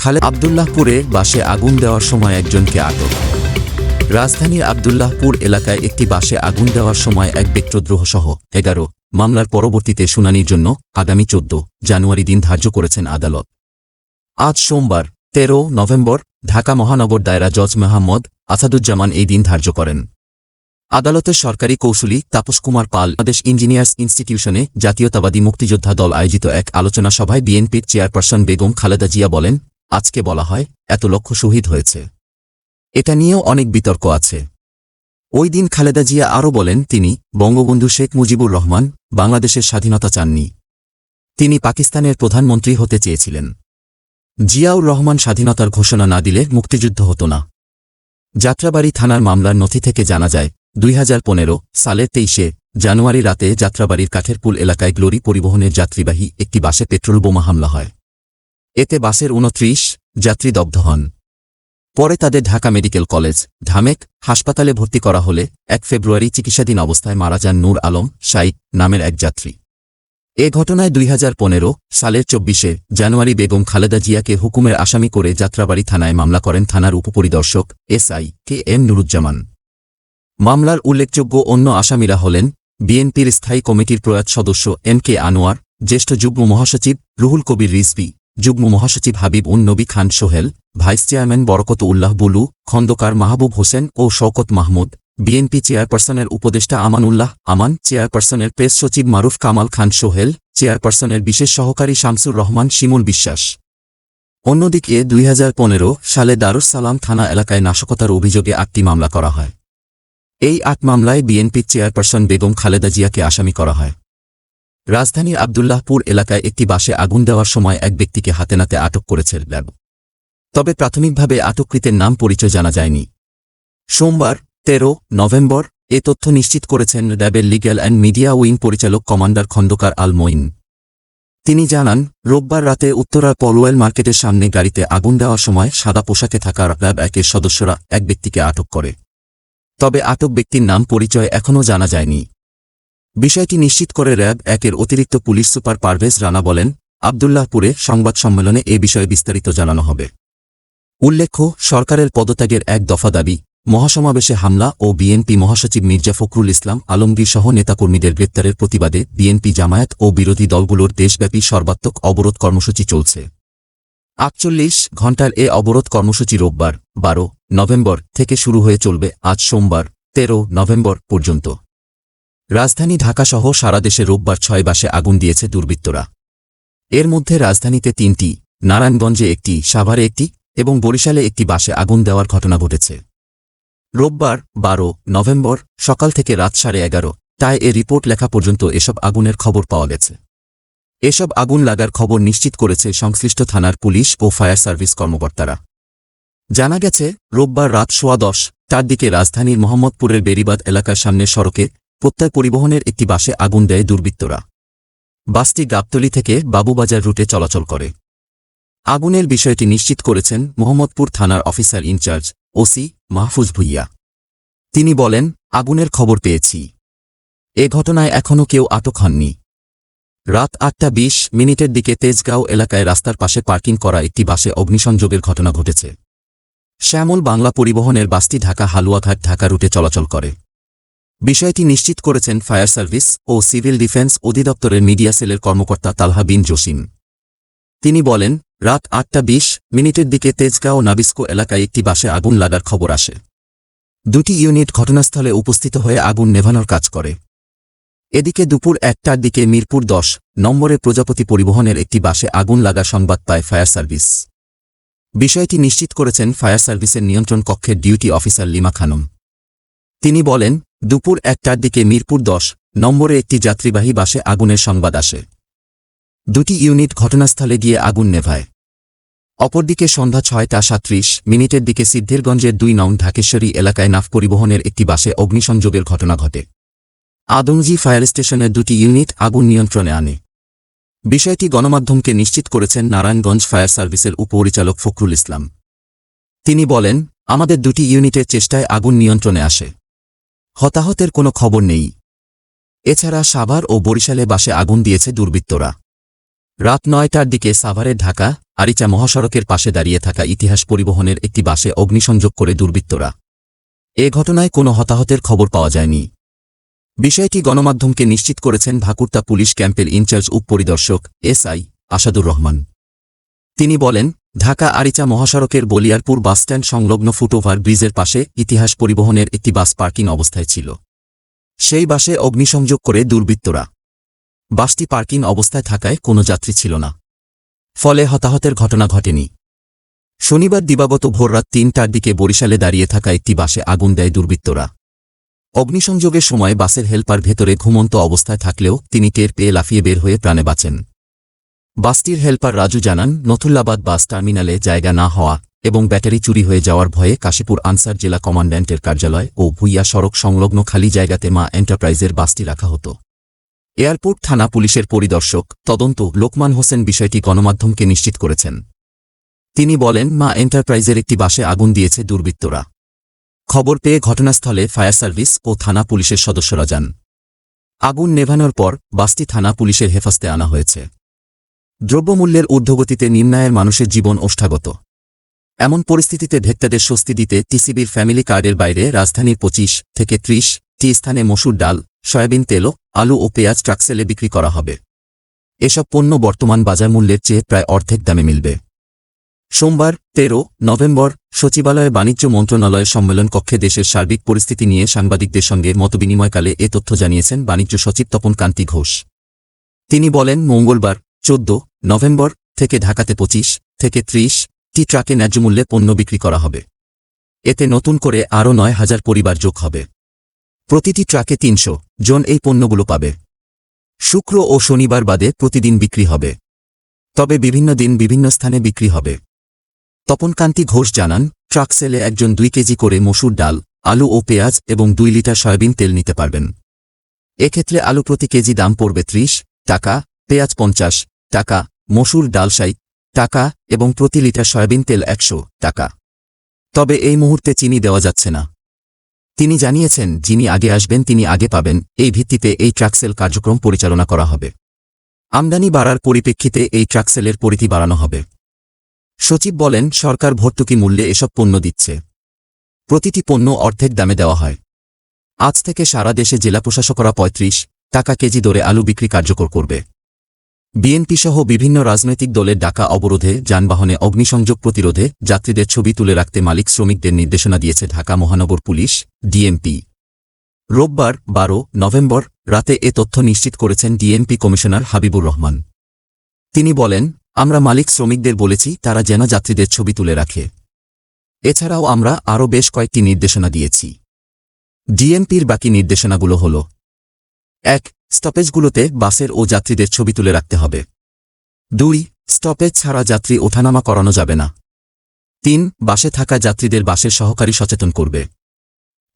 খালে আবদুল্লাহপুরে বাসে আগুন দেওয়ার সময় একজনকে আটক। রাজধানীর আবদুল্লাহপুর এলাকায় একটি বাসে আগুন দেওয়ার সময় এক ব্যক্তদ্রোহ সহ এগারো। মামলার পরবর্তীতে শুনানির জন্য আগামী চোদ্দ জানুয়ারি দিন ধার্য করেছেন আদালত। আজ সোমবার, তেরো নভেম্বর, ঢাকা মহানগর দায়রা জজ মেহাম্মদ আসাদুজ্জামান এই দিন ধার্য করেন। আদালতের সরকারি কৌশলী তাপস কুমার পাল বাংলাদেশ ইঞ্জিনিয়ার্স ইনস্টিটিউশনে জাতীয়তাবাদী মুক্তিযোদ্ধা দল আয়োজিত এক আলোচনা সভায় বিএনপির চেয়ারপারসন বেগম খালেদা জিয়া বলেন আজকে বলা হয়, এত লক্ষ শহীদ হয়েছে। এটা নিয়েও অনেক বিতর্ক আছে। ওই দিন খালেদা জিয়া আরও বলেন, তিনি বঙ্গবন্ধু শেখ মুজিবুর রহমান, বাংলাদেশের স্বাধীনতা চাননি। তিনি পাকিস্তানের প্রধানমন্ত্রী হতে চেয়েছিলেন। জিয়াউর রহমান স্বাধীনতার ঘোষণা না দিলে মুক্তিযুদ্ধ হতো না। যাত্রাবাড়ি থানার মামলার নথি থেকে জানা যায়, দুই হাজার সালের তেইশে জানুয়ারি রাতে যাত্রাবাড়ির কাঠেরপুল এলাকায় গ্লোরি পরিবহনের যাত্রীবাহী একটি বাসে পেট্রোল বোমা হামলা হয়। এতে বাসের উনত্রিশ যাত্রী দগ্ধ হন। পরে তাদের ঢাকা মেডিকেল কলেজ, ঢামেক হাসপাতালে ভর্তি করা হলে এক ফেব্রুয়ারি চিকিৎসাধীন অবস্থায় মারা যান নূর আলম শাইক নামের এক যাত্রী। এ ঘটনায় দুই হাজার পনেরো সালের চব্বিশে জানুয়ারি বেগম খালেদা জিয়াকে হুকুমের আসামি করে যাত্রাবাড়ি থানায় মামলা করেন থানার উপপরিদর্শক এসআই কে এম নুরুজ্জামান। মামলার উল্লেখযোগ্য অন্য আসামিরা হলেন বিএনপির স্থায়ী কমিটির প্রয়াত সদস্য এম কে আনোয়ার, জ্যেষ্ঠ যুগ্ম মহাসচিব রুহুল কবির রিজভি যুগ্ম মহাসচিব হাবিব উন নবী খান সোহেল, ভাইস চেয়ারম্যান বরকত উল্লাহ বুলু, খন্দকার মাহবুব হোসেন ও শওকত মাহমুদ, বিএনপি চেয়ারপারসনের উপদেষ্টা আমানুল্লাহ আমান, চেয়ারপারসনের প্রেস সচিব মারুফ কামাল খান সোহেল, চেয়ারপারসনের বিশেষ সহকারী শামসুর রহমান শিমুল বিশ্বাস। অন্যদিকে দুই হাজার পনেরো সালে দারুস সালাম থানা এলাকায় নাশকতার অভিযোগে আটটি মামলা করা হয়। এই আট মামলায় বিএনপির চেয়ারপারসন বেগম খালেদা জিয়াকে আসামি করা হয়। রাজধানীর আবদুল্লাহপুর এলাকায় একটি বাসে আগুন দেওয়ার সময় এক ব্যক্তিকে হাতে নাতে আটক করেছে র্যাব তবে প্রাথমিকভাবে আটককৃতের নাম পরিচয় জানা যায়নি। সোমবার, তেরো নভেম্বর, এ তথ্য নিশ্চিত করেছেন র্যাবের লিগ্যাল অ্যান্ড মিডিয়া উইং পরিচালক কমান্ডার খন্দকার আল মঈন। তিনি জানান, রোববার রাতে উত্তরার পলওয়েল মার্কেটের সামনে গাড়িতে আগুন দেওয়ার সময় সাদা পোশাকে থাকা র্যাব একের সদস্যরা এক ব্যক্তিকে আটক করে। তবে আটক ব্যক্তির নাম পরিচয় এখনও জানা যায়নি। বিষয়টি নিশ্চিত করে র্যাব একের অতিরিক্ত পুলিশ সুপার পারভেজ রানা বলেন, আবদুল্লাহপুরে সংবাদ সম্মেলনে এ বিষয়ে বিস্তারিত জানানো হবে। উল্লেখ্য, সরকারের পদত্যাগের এক দফা দাবি, মহাসমাবেশে হামলা ও বিএনপি মহাসচিব মির্জা ফখরুল ইসলাম আলমগীর সহ নেতাকর্মীদের গ্রেপ্তারের প্রতিবাদে বিএনপি জামায়াত ও বিরোধী দলগুলোর দেশব্যাপী সর্বাত্মক অবরোধ কর্মসূচি চলছে। আটচল্লিশ ঘণ্টার এ অবরোধ কর্মসূচি রোববার, বারো নভেম্বর থেকে শুরু হয়ে চলবে আজ সোমবার, তেরো নভেম্বর পর্যন্ত। রাজধানী ঢাকাসহ সারা দেশে রোববার ছয় বাসে আগুন দিয়েছে দুর্বৃত্তরা। এর মধ্যে রাজধানীতে তিনটি, নারায়ণগঞ্জে একটি, সাভারে একটি এবং বরিশালে একটি বাসে আগুন দেওয়ার ঘটনা ঘটেছে। রোববার বারো নভেম্বর সকাল থেকে রাত সাড়ে এগারো তাই এ রিপোর্ট লেখা পর্যন্ত এসব আগুনের খবর পাওয়া গেছে। এসব আগুন লাগার খবর নিশ্চিত করেছে সংশ্লিষ্ট থানার পুলিশ ও ফায়ার সার্ভিস কর্মকর্তারা। জানা গেছে, রোববার রাত সোয়া দশ তার দিকে রাজধানীর মোহাম্মদপুরের বেরিবাদ এলাকার সামনের সড়কে প্রত্যয় পরিবহনের একটি বাসে আগুন দেয় দুর্বৃত্তরা। বাসটি গাবতলি থেকে বাবুবাজার রুটে চলাচল করে। আগুনের বিষয়টি নিশ্চিত করেছেন মোহাম্মদপুর থানার officer in charge OC Mahfuz Bhuiyan. তিনি বলেন, আগুনের খবর পেয়েছি। এ ঘটনায় এখনও কেউ আটক হননি। রাত আটটা বিশ মিনিটের দিকে তেজগাঁও এলাকায় রাস্তার পাশে পার্কিং করা একটি বাসে অগ্নিসংযোগের ঘটনা ঘটেছে। শ্যামল বাংলা পরিবহনের বাসটি ঢাকা হালুয়াঘাট ঢাকা রুটে চলাচল করে। বিষয়টি নিশ্চিত করেছেন ফায়ার সার্ভিস ও সিভিল ডিফেন্স অধিদপ্তরের মিডিয়া সেলের কর্মকর্তা তালহা বিন জসিম। তিনি বলেন, রাত আটটা বিশ মিনিটের দিকে তেজগাঁও নাবিস্কো এলাকায় একটি বাসে আগুন লাগার খবর আসে। দুটি ইউনিট ঘটনাস্থলে উপস্থিত হয়ে আগুন নেভানোর কাজ করে। এদিকে দুপুর একটার দিকে মিরপুর দশ নম্বরে প্রজাপতি পরিবহনের একটি বাসে আগুন লাগা সংবাদ পায় ফায়ার সার্ভিস। বিষয়টি নিশ্চিত করেছেন ফায়ার সার্ভিসের নিয়ন্ত্রণ কক্ষের ডিউটি অফিসার লিমা খানম। তিনি বলেন দুপুর একটার দিকে মিরপুর দশ, নম্বরে একটি যাত্রীবাহী বাসে আগুনের সংবাদ আসে। দুটি ইউনিট ঘটনাস্থলে গিয়ে আগুন নেভায়। অপরদিকে সন্ধ্যা ছয়টা সাত্রিশ মিনিটের দিকে সিদ্ধিরগঞ্জের দুই নং ঢাকেশ্বরী এলাকায় নাফ পরিবহনের একটি বাসে অগ্নিসংযোগের ঘটনা ঘটে। আদমজি ফায়ার স্টেশনের দুটি ইউনিট আগুন নিয়ন্ত্রণে আনে। বিষয়টি গণমাধ্যমকে নিশ্চিত করেছেন নারায়ণগঞ্জ ফায়ার সার্ভিসের উপপরিচালক ফখরুল ইসলাম। তিনি বলেন, আমাদের দুটি ইউনিটের চেষ্টায় আগুন নিয়ন্ত্রণে আসে। হতাহতের কোনো খবর নেই। এছাড়া সাভার ও বরিশালে বাসে আগুন দিয়েছে দুর্বৃত্তরা। রাত নয়টার দিকে সাভারের ঢাকা, আরিচা মহাসড়কের পাশে দাঁড়িয়ে থাকা ইতিহাস পরিবহনের একটি বাসে অগ্নিসংযোগ করে দুর্বৃত্তরা। এ ঘটনায় কোনো হতাহতের খবর পাওয়া যায়নি। বিষয়টি গণমাধ্যমকে নিশ্চিত করেছেন ভাকুর্তা পুলিশ ক্যাম্পের ইনচার্জ উপপরিদর্শক এসআই আসাদুর রহমান। তিনি বলেন ঢাকা আরিচা মহাসড়কের বলিয়ারপুর বাসস্ট্যান্ড সংলগ্ন ফুটওভার ব্রিজের পাশে ইতিহাস পরিবহনের একটি বাস পার্কিং অবস্থায় ছিল। সেই বাসে অগ্নিসংযোগ করে দুর্বৃত্তরা। বাসটি পার্কিং অবস্থায় থাকায় কোনো যাত্রী ছিল না। ফলে হতাহতের ঘটনা ঘটেনি। শনিবার দিবাগত ভোররাত তিনটার দিকে বরিশালে দাঁড়িয়ে থাকা একটি বাসে আগুন দেয় দুর্বৃত্তরা। অগ্নিসংযোগের সময় বাসের হেলপার ভেতরে ঘুমন্ত অবস্থায় থাকলেও তিনি টের পেয়ে লাফিয়ে বের হয়ে প্রাণে বাঁচেন। বাসটির হেলপার রাজু জানান, নথুল্লাবাদ বাস টার্মিনালে জায়গা না হওয়া এবং ব্যাটারি চুরি হয়ে যাওয়ার ভয়ে কাশীপুর আনসার জেলা কমান্ড্যান্টের কার্যালয় ও ভুইয়া সড়ক সংলগ্ন খালি জায়গাতে মা এন্টারপ্রাইজের বাসটি রাখা হতো। এয়ারপোর্ট থানা পুলিশের পরিদর্শক তদন্ত লোকমান হোসেন বিষয়টি গণমাধ্যমকে নিশ্চিত করেছেন। তিনি বলেন, মা এন্টারপ্রাইজের একটি বাসে আগুন দিয়েছে দুর্বৃত্তরা। খবর পেয়ে ঘটনাস্থলে ফায়ার সার্ভিস ও থানা পুলিশের সদস্যরা যান। আগুন নেভানোর পর বাসটি থানা পুলিশের হেফাজতে আনা হয়েছে। দ্রব্যমূল্যের ঊর্ধ্বগতিতে নিম্নায়ের মানুষের জীবন ওষ্ঠাগত। এমন পরিস্থিতিতে ভেক্তাদের স্বস্তি দিতে টিসিবির ফ্যামিলি কার্ডের বাইরে রাজধানীর পঁচিশ থেকে ত্রিশ টি স্থানে মসুর ডাল, সয়াবিন তেলও আলু ও পেঁয়াজ ট্রাকসেলে বিক্রি করা হবে। এসব পণ্য বর্তমান বাজার মূল্যের চেয়ে প্রায় অর্ধেক দামে মিলবে। সোমবার, তেরো নভেম্বর, সচিবালয়ে বাণিজ্য মন্ত্রণালয়ের সম্মেলন কক্ষে দেশের সার্বিক পরিস্থিতি নিয়ে সাংবাদিকদের সঙ্গে মতবিনিময়কালে এ তথ্য জানিয়েছেন বাণিজ্য সচিব তপন কান্তি ঘোষ। তিনি বলেন, মঙ্গলবার, চোদ্দ নভেম্বর থেকে ঢাকাতে পঁচিশ থেকে ত্রিশ টি ট্রাকে ন্যায্যমূল্যে পণ্য বিক্রি করা হবে। এতে নতুন করে আরও নয় হাজার পরিবার যোগ হবে। প্রতিটি ট্রাকে তিনশো জন এই পণ্যগুলো পাবে। শুক্র ও শনিবার বাদে প্রতিদিন বিক্রি হবে। তবে বিভিন্ন দিন বিভিন্ন স্থানে বিক্রি হবে। তপনকান্তি ঘোষ জানান, ট্রাক সেলে একজন দুই কেজি করে মসুর ডাল, আলু ও পেঁয়াজ এবং দুই লিটার সয়াবিন তেল নিতে পারবেন। এক্ষেত্রে আলু প্রতি কেজি দাম পড়বে ত্রিশ টাকা, পেঁয়াজ পঞ্চাশ টাকা, মসুর ডাল টাকা এবং প্রতি লিটার সয়াবিন তেল একশো টাকা। তবে এই মুহূর্তে চিনি দেওয়া যাচ্ছে না। তিনি জানিয়েছেন, যিনি আগে আসবেন তিনি আগে পাবেন, এই ভিত্তিতে এই ট্রাকসেল কার্যক্রম পরিচালনা করা হবে। আমদানি বাড়ার পরিপ্রেক্ষিতে এই ট্রাকসেলের পরিধি বাড়ানো হবে। সচিব বলেন, সরকার ভর্তুকি মূল্যে এসব পণ্য দিচ্ছে। প্রতিটি পণ্য অর্ধেক দামে দেওয়া হয়। আজ থেকে সারা দেশে জেলা প্রশাসকরা পঁয়ত্রিশ টাকা কেজি দরে আলু বিক্রি কার্যকর করবে। বিএনপি সহ বিভিন্ন রাজনৈতিক দলের ডাকা অবরোধে, যানবাহনে অগ্নিসংযোগ প্রতিরোধে যাত্রীদের ছবি তুলে রাখতে মালিক শ্রমিকদের নির্দেশনা দিয়েছে ঢাকা মহানগর পুলিশ, ডিএমপি। রোববার, বারো নভেম্বর, রাতে এ তথ্য নিশ্চিত করেছেন ডিএমপি কমিশনার হাবিবুর রহমান। তিনি বলেন, আমরা মালিক শ্রমিকদের বলেছি, তারা যেন যাত্রীদের ছবি তুলে রাখে। এছাড়াও আমরা আরও বেশ কয়েকটি নির্দেশনা দিয়েছি। ডিএমপির বাকি নির্দেশনাগুলো হল, এক স্টপেজগুলোতে বাসের ও যাত্রীদের ছবি তুলে রাখতে হবে। দুই, স্টপেজ ছাড়া যাত্রী ওঠানামা করানো যাবে না। তিন, বাসে থাকা যাত্রীদের বাসের সহকারী সচেতন করবে।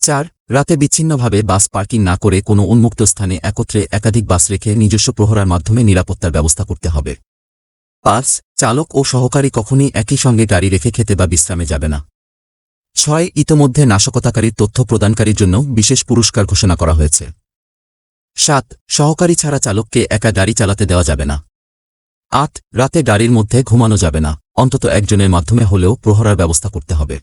চার, রাতে বিচ্ছিন্নভাবে বাস পার্কিং না করে কোনো উন্মুক্ত স্থানে একত্রে একাধিক বাস রেখে নিজস্ব প্রহরার মাধ্যমে নিরাপত্তার ব্যবস্থা করতে হবে। পাঁচ, চালক ও সহকারী কখনই একই সঙ্গে গাড়ি রেখে খেতে বা বিশ্রামে যাবে না। ছয়, ইতোমধ্যে নাশকতাকারীর তথ্য প্রদানকারীর জন্য বিশেষ পুরস্কার ঘোষণা করা হয়েছে। সাত, সহকারী ছাড়া চালককে একা গাড়ি চালাতে দেওয়া যাবে না। আট, রাতে গাড়ির মধ্যে ঘুমানো যাবে না, অন্তত একজনের মাধ্যমে হলেও প্রহরার ব্যবস্থা করতে হবে।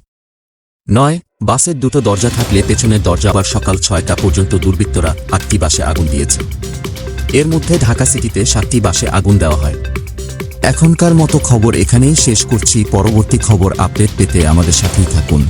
নয়, বাসের দুটো দরজা থাকলে পেছনের দরজা আবার সকাল ছয়টা পর্যন্ত দুর্বৃত্তরা আটটি বাসে আগুন দিয়েছে। এর মধ্যে ঢাকা সিটিতে সাতটি বাসে আগুন দেওয়া হয়। এখনকার মতো খবর এখানেই শেষ করছি। পরবর্তী খবর আপডেট পেতে আমাদের সাথেই থাকুন।